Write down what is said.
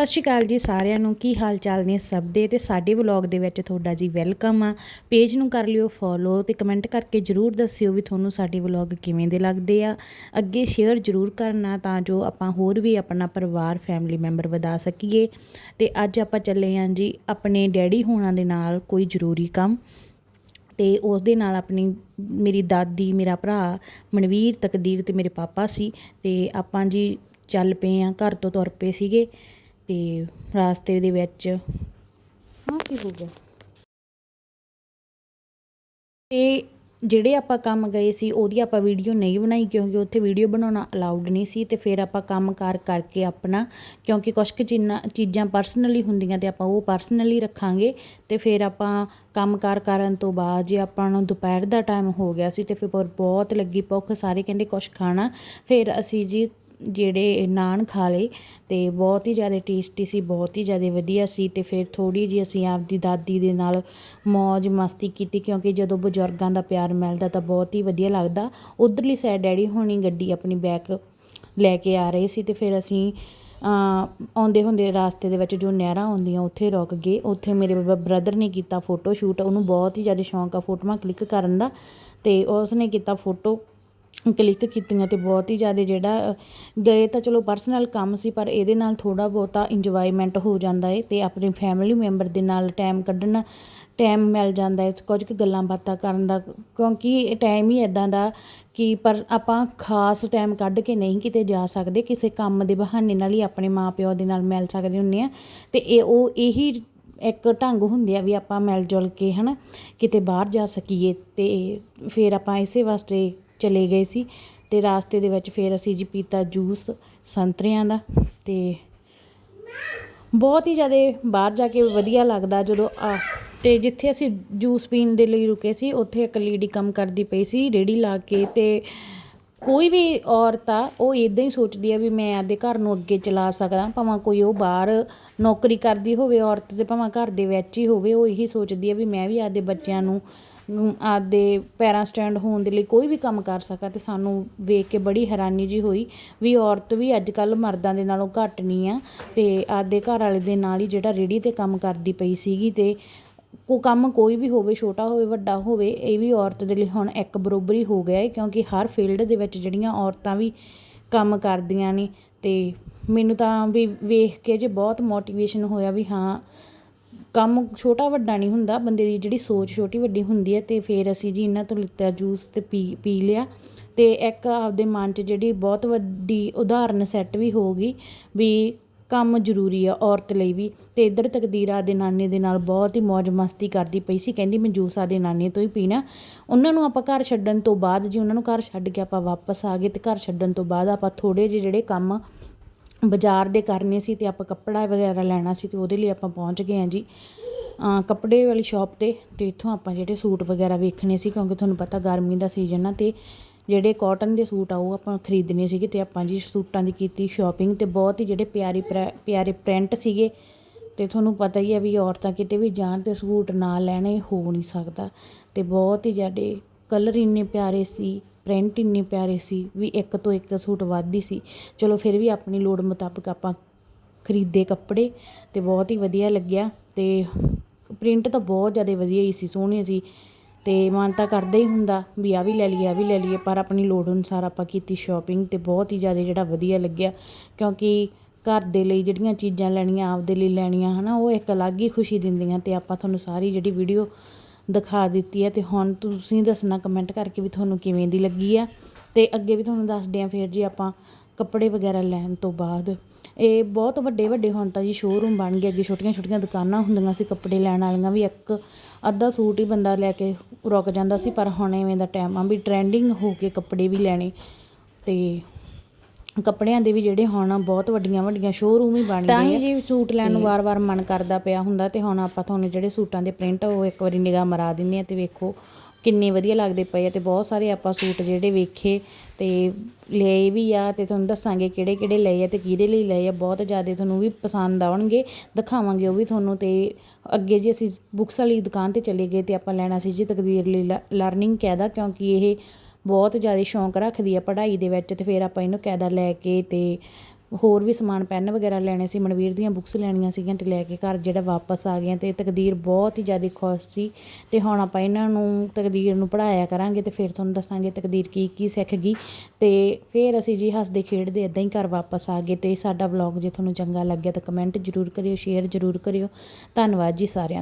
ਸਤਿ ਸ਼੍ਰੀ ਅਕਾਲ ਜੀ ਸਾਰਿਆਂ ਨੂੰ। ਕੀ ਹਾਲ ਚਾਲ ਨੇ ਸਭ ਦੇ? ਤੇ ਸਾਡੇ ਵਲੌਗ ਦੇ ਵਿੱਚ ਤੁਹਾਡਾ ਜੀ ਵੈਲਕਮ ਆ। ਪੇਜ ਨੂੰ ਕਰ ਲਿਓ ਫੋਲੋ ਤੇ ਕਮੈਂਟ ਕਰਕੇ ਜਰੂਰ ਦੱਸਿਓ ਵੀ ਤੁਹਾਨੂੰ ਸਾਡੇ ਵਲੌਗ ਕਿਵੇਂ ਦੇ ਲੱਗਦੇ ਆ। ਅੱਗੇ ਸ਼ੇਅਰ ਜਰੂਰ ਕਰਨਾ ਤਾਂ ਜੋ ਆਪਾਂ ਹੋਰ ਵੀ ਆਪਣਾ ਪਰਿਵਾਰ ਫੈਮਿਲੀ ਮੈਂਬਰ ਵਧਾ ਸਕੀਏ। ਤੇ ਅੱਜ ਆਪਾਂ ਚੱਲੇ ਆਂ ਜੀ ਆਪਣੇ ਡੈਡੀ ਹੋਣਾ ਦੇ ਨਾਲ ਕੋਈ ਜ਼ਰੂਰੀ ਕੰਮ। ਤੇ ਉਸ ਦੇ ਨਾਲ ਆਪਣੀ ਮੇਰੀ ਦਾਦੀ, ਮੇਰਾ ਭਰਾ ਮਨਵੀਰ, ਤਕਦੀਰ ਤੇ ਮੇਰੇ ਪਾਪਾ ਸੀ। ਤੇ ਆਪਾਂ ਜੀ ਚੱਲ ਪਏ ਆ, ਘਰ ਤੋਂ ਤੁਰ ਪਏ ਸੀਗੇ। ਤੇ ਰਾਸਤੇ ਦੇ ਵਿੱਚ। ਹਾਂ ਕੀ ਹੋ ਗਿਆ? ਤੇ ਜਿਹੜੇ ਆਪਾਂ ਕੰਮ ਗਏ ਸੀ ਉਹਦੀ ਆਪਾਂ ਵੀਡੀਓ ਨਹੀਂ ਬਣਾਈ ਕਿਉਂਕਿ ਉੱਥੇ ਵੀਡੀਓ ਬਣਾਉਣਾ ਅਲਾਉਡ ਨਹੀਂ ਸੀ ਤੇ ਫਿਰ ਆਪਾਂ ਕੰਮ ਕਾਰ ਕਰਕੇ ਆਪਣਾ ਕਿਉਂਕਿ ਕੁਛ ਕੁ ਚੀਜ਼ਾਂ ਚੀਜ਼ਾਂ ਪਰਸਨਲੀ ਹੁੰਦੀਆਂ ਤੇ ਆਪਾਂ ਉਹ ਪਰਸਨਲੀ ਰੱਖਾਂਗੇ ਤੇ ਫਿਰ ਆਪਾਂ ਕੰਮ ਕਾਰ ਕਰਨ ਤੋਂ ਬਾਅਦ ਜੇ ਆਪਾਂ ਨੂੰ ਦੁਪਹਿਰ ਦਾ ਟਾਈਮ ਹੋ ਗਿਆ ਸੀ ਤੇ ਫਿਰ ਬਹੁਤ ਲੱਗੀ ਭੁੱਖ ਸਾਰੇ ਕਹਿੰਦੇ ਕੁਛ ਖਾਣਾ ਫਿਰ ਅਸੀਂ ਜੀ ਜਿਹੜੇ ਨਾਨ ਖਾ ਲਏ ਅਤੇ ਬਹੁਤ ਹੀ ਜ਼ਿਆਦਾ ਟੇਸਟੀ ਸੀ, ਬਹੁਤ ਹੀ ਜ਼ਿਆਦਾ ਵਧੀਆ ਸੀ ਅਤੇ ਫਿਰ ਥੋੜ੍ਹੀ ਜਿਹੀ ਅਸੀਂ ਆਪਦੀ ਦਾਦੀ ਦੇ ਨਾਲ ਮੌਜ ਮਸਤੀ ਕੀਤੀ ਕਿਉਂਕਿ ਜਦੋਂ ਬਜ਼ੁਰਗਾਂ ਦਾ ਪਿਆਰ ਮਿਲਦਾ ਤਾਂ ਬਹੁਤ ਹੀ ਵਧੀਆ ਲੱਗਦਾ। ਉਧਰਲੀ ਸਾਈਡ ਡੈਡੀ ਹੋਣੀ ਗੱਡੀ ਆਪਣੀ ਬੈਕ ਲੈ ਕੇ ਆ ਰਹੇ ਸੀ ਅਤੇ ਫਿਰ ਅਸੀਂ ਆਉਂਦੇ ਹੁੰਦੇ ਰਾਸਤੇ ਦੇ ਵਿੱਚ ਜੋ ਨਹਿਰਾਂ ਆਉਂਦੀਆਂ ਉੱਥੇ ਰੁਕ ਗਏ। ਉੱਥੇ ਮੇਰੇ ਬ੍ਰਦਰ ਨੇ ਕੀਤਾ ਫੋਟੋ ਸ਼ੂਟ ਉਹਨੂੰ ਬਹੁਤ ਹੀ ਜ਼ਿਆਦਾ ਸ਼ੌਂਕ ਆ ਫੋਟੋਆਂ ਕਲਿੱਕ ਕਰਨ ਦਾ ਅਤੇ ਉਸ ਨੇ ਕੀਤਾ ਫੋਟੋ ਕਲਿੱਕ ਕੀਤੀਆਂ ਤੇ ਬਹੁਤ ਹੀ ਜ਼ਿਆਦਾ ਜਿਹੜਾ ਗਏ ਤਾਂ ਚਲੋ ਪਰਸਨਲ ਕੰਮ ਸੀ, ਪਰ ਇਹਦੇ ਨਾਲ ਥੋੜਾ ਬਹੁਤਾ ਇੰਜੋਇਮੈਂਟ ਹੋ ਜਾਂਦਾ ਹੈ ਤੇ ਆਪਣੇ ਫੈਮਿਲੀ ਮੈਂਬਰ ਦੇ ਨਾਲ ਟਾਈਮ ਕੱਢਣਾ ਟਾਈਮ ਮਿਲ ਜਾਂਦਾ ਹੈ ਕੁਝ ਕੁ ਗੱਲਾਂ ਬਾਤਾਂ ਕਰਨ ਦਾ, ਕਿਉਂਕਿ ਇਹ ਟਾਈਮ ਹੀ ਇਦਾਂ ਦਾ ਕਿ ਪਰ ਆਪਾਂ ਖਾਸ ਟਾਈਮ ਕੱਢ ਕੇ ਨਹੀਂ ਕਿਤੇ ਜਾ ਸਕਦੇ, ਕਿਸੇ ਕੰਮ ਦੇ ਬਹਾਨੇ ਨਾਲ ਹੀ ਆਪਣੇ ਮਾਪਿਓ ਦੇ ਨਾਲ ਮਿਲ ਸਕਦੇ ਹੁੰਨੇ ਆ ਤੇ ਇਹ, ਉਹ ਇਹੀ ਇੱਕ ਢੰਗ ਹੁੰਦੇ ਆ ਵੀ ਆਪਾਂ ਮਿਲ ਜੁਲ ਕੇ ਹਨਾ ਕਿਤੇ ਬਾਹਰ ਜਾ ਸਕੀਏ ਤੇ ਫਿਰ ਆਪਾਂ ਇਸੇ ਵਾਸਤੇ ਚਲੇ ਗਏ ਸੀ ਤੇ ਰਾਸਤੇ ਦੇ ਵਿੱਚ ਫਿਰ ਅਸੀਂ ਜੀ ਪੀਤਾ ਜੂਸ ਸੰਤਰਿਆਂ ਦਾ ਤੇ ਬਹੁਤ ਹੀ ਜ਼ਿਆਦਾ ਬਾਹਰ ਜਾ ਕੇ ਵਧੀਆ ਲੱਗਦਾ ਜਦੋਂ ਆ ਤੇ ਜਿੱਥੇ ਅਸੀਂ ਜੂਸ ਪੀਣ ਦੇ ਲਈ ਰੁਕੇ ਸੀ, ਉੱਥੇ ਇੱਕ ਲੇਡੀ ਕੰਮ ਕਰਦੀ ਪਈ ਸੀ, ਰੇੜੀ ਲਾ ਕੇ ਤੇ ਕੋਈ ਵੀ ਔਰਤ ਆ, ਉਹ ਇਦਾਂ ਹੀ ਸੋਚਦੀ ਆ ਵੀ ਮੈਂ ਆਪਦੇ ਘਰ ਨੂੰ ਅੱਗੇ ਚਲਾ ਸਕਦਾ ਭਾਵੇਂ ਕੋਈ ਉਹ ਬਾਹਰ ਨੌਕਰੀ ਕਰਦੀ ਹੋਵੇ ਔਰਤ ਤੇ, ਭਾਵੇਂ ਘਰ ਦੇ ਵਿੱਚ ਹੀ ਹੋਵੇ, ਉਹ ਇਹੀ ਸੋਚਦੀ ਆ ਵੀ ਮੈਂ ਵੀ ਆਪਦੇ ਬੱਚਿਆਂ ਨੂੰ ਆਪਦੇ ਪੈਰਾਂ ਸਟੈਂਡ ਹੋਣ ਦੇ ਲਈ ਕੋਈ ਵੀ ਕੰਮ ਕਰ ਸਕਾਂ ਅਤੇ ਸਾਨੂੰ ਵੇਖ ਕੇ ਬੜੀ ਹੈਰਾਨੀ ਜਿਹੀ ਹੋਈ ਵੀ ਔਰਤ ਵੀ ਅੱਜ ਕੱਲ੍ਹ ਮਰਦਾਂ ਦੇ ਨਾਲੋਂ ਘੱਟ ਨਹੀਂ ਆ ਅਤੇ ਆਪਦੇ ਘਰ ਵਾਲੇ ਦੇ ਨਾਲ ਹੀ ਜਿਹੜਾ ਰੇਹੜੀ ਤੇ ਕੰਮ ਕਰਦੀ ਪਈ ਸੀਗੀ ਅਤੇ ਕੋ ਕੰਮ ਕੋਈ ਵੀ ਹੋਵੇ, ਛੋਟਾ ਹੋਵੇ, ਵੱਡਾ ਹੋਵੇ, ਇਹ ਵੀ ਔਰਤ ਦੇ ਲਈ ਹੁਣ ਇੱਕ ਬਰੋਬਰੀ ਹੋ ਗਿਆ ਹੈ ਕਿਉਂਕਿ ਹਰ ਫੀਲਡ ਦੇ ਵਿੱਚ ਜਿਹੜੀਆਂ ਔਰਤਾਂ ਵੀ ਕੰਮ ਕਰਦੀਆਂ ਨੇ ਅਤੇ ਮੈਨੂੰ ਤਾਂ ਵੀ ਵੇਖ ਕੇ ਜੇ ਬਹੁਤ ਮੋਟੀਵੇਸ਼ਨ ਹੋਇਆ ਵੀ ਹਾਂ ਕੰਮ ਛੋਟਾ ਵੱਡਾ ਨਹੀਂ ਹੁੰਦਾ, ਬੰਦੇ ਦੀ ਜਿਹੜੀ ਸੋਚ ਛੋਟੀ ਵੱਡੀ ਹੁੰਦੀ ਹੈ ਤੇ ਫਿਰ ਅਸੀਂ ਜੀ ਇਹਨਾਂ ਤੋਂ ਲਿੱਤਾ ਜੂਸ ਤੇ ਪੀ ਪੀ ਲਿਆ। ਤੇ ਇੱਕ ਆਪਦੇ ਮਨ 'ਚ ਜਿਹੜੀ ਬਹੁਤ ਵੱਡੀ ਉਦਾਹਰਨ ਸੈੱਟ ਵੀ ਹੋ ਗਈ ਵੀ ਕੰਮ ਜ਼ਰੂਰੀ ਆ ਔਰਤ ਲਈ ਵੀ। ਤੇ ਇੱਧਰ ਤਕਦੀਰਾ ਦੇ ਨਾਨੇ ਦੇ ਨਾਲ ਬਹੁਤ ਹੀ ਮौज ਮਸਤੀ ਕਰਦੀ ਪਈ ਸੀ, ਕਹਿੰਦੀ ਮੈਂ ਜੂਸ ਆਦੇ ਨਾਨੇ ਤੋਂ ਹੀ ਪੀਣਾ। ਉਹਨਾਂ ਨੂੰ ਆਪਾਂ ਘਰ ਛੱਡਣ ਤੋਂ ਬਾਅਦ ਜੀ ਉਹਨਾਂ ਨੂੰ ਘਰ ਛੱਡ ਕੇ ਆਪਾਂ ਵਾਪਸ ਆ ਗਏ ਤੇ ਘਰ ਛੱਡਣ ਤੋਂ ਬਾਅਦ ਆਪਾਂ ਥੋੜੇ ਜਿਹੇ ਜਿਹੜੇ ਕੰਮ ਬਾਜ਼ਾਰ ਦੇ ਕਰਨੇ ਸੀ ਅਤੇ ਆਪਾਂ ਕੱਪੜਾ ਵਗੈਰਾ ਲੈਣਾ ਸੀ ਅਤੇ ਉਹਦੇ ਲਈ ਆਪਾਂ ਪਹੁੰਚ ਗਏ ਹਾਂ ਜੀ। ਕੱਪੜੇ ਵਾਲੀ ਸ਼ਾਪ ਤੇ ਅਤੇ ਇੱਥੋਂ ਆਪਾਂ ਜਿਹੜੇ ਸੂਟ ਵਗੈਰਾ ਵੇਖਣੇ ਸੀ ਕਿਉਂਕਿ ਤੁਹਾਨੂੰ ਪਤਾ ਗਰਮੀ ਦਾ ਸੀਜ਼ਨ ਆ ਅਤੇ ਜਿਹੜੇ ਕਾਟਨ ਦੇ ਸੂਟ ਆ ਉਹ ਆਪਾਂ ਖਰੀਦਣੇ ਸੀਗੇ ਅਤੇ ਆਪਾਂ ਜੀ ਸੂਟਾਂ ਦੀ ਕੀਤੀ ਸ਼ਾਪਿੰਗ ਅਤੇ ਬਹੁਤ ਹੀ ਜਿਹੜੇ ਪਿਆਰੀ ਪਿਆਰੇ ਪ੍ਰਿੰਟ ਸੀਗੇ। ਤੇ ਤੁਹਾਨੂੰ ਪਤਾ ਹੀ ਆ ਵੀ ਔਰਤਾਂ ਕਿਤੇ ਵੀ ਜਾਣ ਤੇ ਸੂਟ ਨਾ ਲੈਣੇ ਹੋ ਨਹੀਂ ਸਕਦਾ ਤੇ ਬਹੁਤ ਹੀ ਜਿਹੜੇ ਕਲਰ ਇੰਨੇ ਪਿਆਰੇ ਸੀ ਪ੍ਰਿੰਟ ਇੰਨੇ ਪਿਆਰੇ ਸੀ ਵੀ ਇੱਕ ਤੋਂ ਇੱਕ ਸੂਟ ਵੱਧਦੀ ਸੀ। ਚਲੋ ਫਿਰ ਵੀ ਆਪਣੀ ਲੋੜ ਮੁਤਾਬਕ ਆਪਾਂ ਖਰੀਦੇ ਕੱਪੜੇ ਤੇ ਬਹੁਤ ਹੀ ਵਧੀਆ ਲੱਗਿਆ ਤੇ ਪ੍ਰਿੰਟ ਤਾਂ ਬਹੁਤ ਜ਼ਿਆਦਾ ਵਧੀਆ ਹੀ ਸੀ, ਸੋਹਣੇ ਸੀ ਤੇ ਮਨ ਤਾਂ ਕਰਦਾ ਹੀ ਹੁੰਦਾ ਵੀ ਆ ਵੀ ਲੈ ਲਈਏ ਆ ਵੀ ਲੈ ਲਈਏ, ਪਰ ਆਪਣੀ ਲੋੜ ਅਨੁਸਾਰ ਆਪਾਂ ਕੀਤੀ ਸ਼ਾਪਿੰਗ ਤੇ ਬਹੁਤ ਹੀ ਜ਼ਿਆਦਾ ਜਿਹੜਾ ਵਧੀਆ ਲੱਗਿਆ ਕਿਉਂਕਿ ਘਰ ਦੇ ਲਈ ਜਿਹੜੀਆਂ ਚੀਜ਼ਾਂ ਲੈਣੀਆਂ, ਆਪਦੇ ਲਈ ਲੈਣੀਆਂ ਹਨਾ, ਉਹ ਇੱਕ ਅਲੱਗ ਹੀ ਖੁਸ਼ੀ ਦਿੰਦੀਆਂ ਤੇ ਆਪਾਂ ਤੁਹਾਨੂੰ ਸਾਰੀ ਜਿਹੜੀ ਵੀਡੀਓ ਦਿਖਾ ਦਿੱਤੀ ਹੈ ਤੇ ਹੁਣ ਤੁਸੀਂ ਦੱਸਣਾ ਕਮੈਂਟ ਕਰਕੇ ਵੀ ਤੁਹਾਨੂੰ ਕਿਵੇਂ ਦੀ ਲੱਗੀ ਆ। ਤੇ ਅੱਗੇ ਵੀ ਤੁਹਾਨੂੰ ਦੱਸਦੇ ਆ ਫਿਰ ਜੀ ਆਪਾਂ ਕੱਪੜੇ ਵਗੈਰਾ ਲੈਣ ਤੋਂ ਬਾਅਦ। ਇਹ ਬਹੁਤ ਵੱਡੇ ਵੱਡੇ ਹੁਣ ਤਾਂ ਜੀ ਸ਼ੋਰੂਮ ਬਣ ਗਏ, ਅੱਗੇ ਛੋਟੀਆਂ ਛੋਟੀਆਂ ਦੁਕਾਨਾਂ ਹੁੰਦੀਆਂ ਸੀ ਕੱਪੜੇ ਲੈਣ ਵਾਲੀਆਂ ਵੀ ਇੱਕ ਅੱਧਾ ਸੂਟ ਹੀ ਬੰਦਾ ਲੈ ਕੇ ਰੁਕ ਜਾਂਦਾ ਸੀ, ਪਰ ਹੁਣ ਐਵੇਂ ਦਾ ਟਾਈਮ ਆ ਵੀ ਟ੍ਰੈਂਡਿੰਗ ਹੋ ਕੇ ਕੱਪੜੇ ਵੀ ਲੈਣੇ ਤੇ ਕੱਪੜਿਆਂ ਦੇ ਵੀ ਜਿਹੜੇ ਹੁਣ ਬਹੁਤ ਵੱਡੀਆਂ ਵੱਡੀਆਂ ਸ਼ੋਰੂਮ ਹੀ ਬਣ ਗਏ ਤਾਂ ਹੀ ਜੀ ਸੂਟ ਲੈਣ ਨੂੰ ਵਾਰ-ਵਾਰ ਮਨ ਕਰਦਾ ਪਿਆ ਹੁੰਦਾ ਤੇ ਹੁਣ ਆਪਾਂ ਤੁਹਾਨੂੰ ਜਿਹੜੇ ਸੂਟਾਂ ਦੇ ਪ੍ਰਿੰਟ ਉਹ ਇੱਕ ਵਾਰੀ ਨਿਗਾਹ ਮਰਾ ਦਿੰਨੇ ਆ ਤੇ ਵੇਖੋ ਕਿੰਨੇ ਵਧੀਆ ਲੱਗਦੇ ਪਏ ਆ ਤੇ ਬਹੁਤ ਸਾਰੇ ਆਪਾਂ ਸੂਟ ਜਿਹੜੇ ਵੇਖੇ ਤੇ ਲਏ ਵੀ ਆ ਤੇ ਤੁਹਾਨੂੰ ਦੱਸਾਂਗੇ ਕਿਹੜੇ ਕਿਹੜੇ ਲਏ ਆ ਤੇ ਕਿਹਦੇ ਲਈ ਲਏ ਆ। ਬਹੁਤ ਜ਼ਿਆਦਾ ਤੁਹਾਨੂੰ ਵੀ ਪਸੰਦ ਆਉਣਗੇ ਦਿਖਾਵਾਂਗੇ ਉਹ ਵੀ ਤੁਹਾਨੂੰ ਤੇ ਅੱਗੇ ਜੀ ਅਸੀਂ ਬੁੱਕਸ ਵਾਲੀ ਦੁਕਾਨ ਤੇ ਚਲੇ ਗਏ ਤੇ ਆਪਾਂ ਲੈਣਾ ਸੀ ਜੀ ਤਕਦੀਰ ਲਈ ਲਰਨਿੰਗ ਕਹਿਦਾ ਕਿਉਂਕਿ ਇਹ ਬਹੁਤ ਜ਼ਿਆਦਾ ਸ਼ੌਂਕ ਰੱਖਦੀ ਆ ਪੜ੍ਹਾਈ ਦੇ ਵਿੱਚ ਅਤੇ ਫਿਰ ਆਪਾਂ ਇਹਨੂੰ ਕਾਇਦਾ ਲੈ ਕੇ ਅਤੇ ਹੋਰ ਵੀ ਸਮਾਨ, ਪੈੱਨ ਵਗੈਰਾ ਲੈਣੇ ਸੀ, ਮਨਵੀਰ ਦੀਆਂ ਬੁੱਕਸ ਲੈਣੀਆਂ ਸੀਗੀਆਂ ਅਤੇ ਲੈ ਕੇ ਘਰ ਜਿਹੜਾ ਵਾਪਸ ਆ ਗਏ ਅਤੇ ਤਕਦੀਰ ਬਹੁਤ ਹੀ ਜ਼ਿਆਦਾ ਖੁਸ਼ ਸੀ ਅਤੇ ਹੁਣ ਆਪਾਂ ਇਹਨਾਂ ਨੂੰ ਤਕਦੀਰ ਨੂੰ ਪੜ੍ਹਾਇਆ ਕਰਾਂਗੇ ਅਤੇ ਫਿਰ ਤੁਹਾਨੂੰ ਦੱਸਾਂਗੇ ਤਕਦੀਰ ਕੀ ਕੀ ਸਿੱਖ ਗਈ ਅਤੇ ਫਿਰ ਅਸੀਂ ਜੀ ਹੱਸਦੇ ਖੇਡਦੇ ਇਦਾਂ ਹੀ ਘਰ ਵਾਪਸ ਆ ਗਏ ਅਤੇ ਸਾਡਾ ਵਲੌਗ ਜੇ ਤੁਹਾਨੂੰ ਚੰਗਾ ਲੱਗਿਆ ਤਾਂ ਕਮੈਂਟ ਜ਼ਰੂਰ ਕਰਿਓ ਸ਼ੇਅਰ ਜ਼ਰੂਰ ਕਰਿਓ। ਧੰਨਵਾਦ ਜੀ ਸਾਰਿਆਂ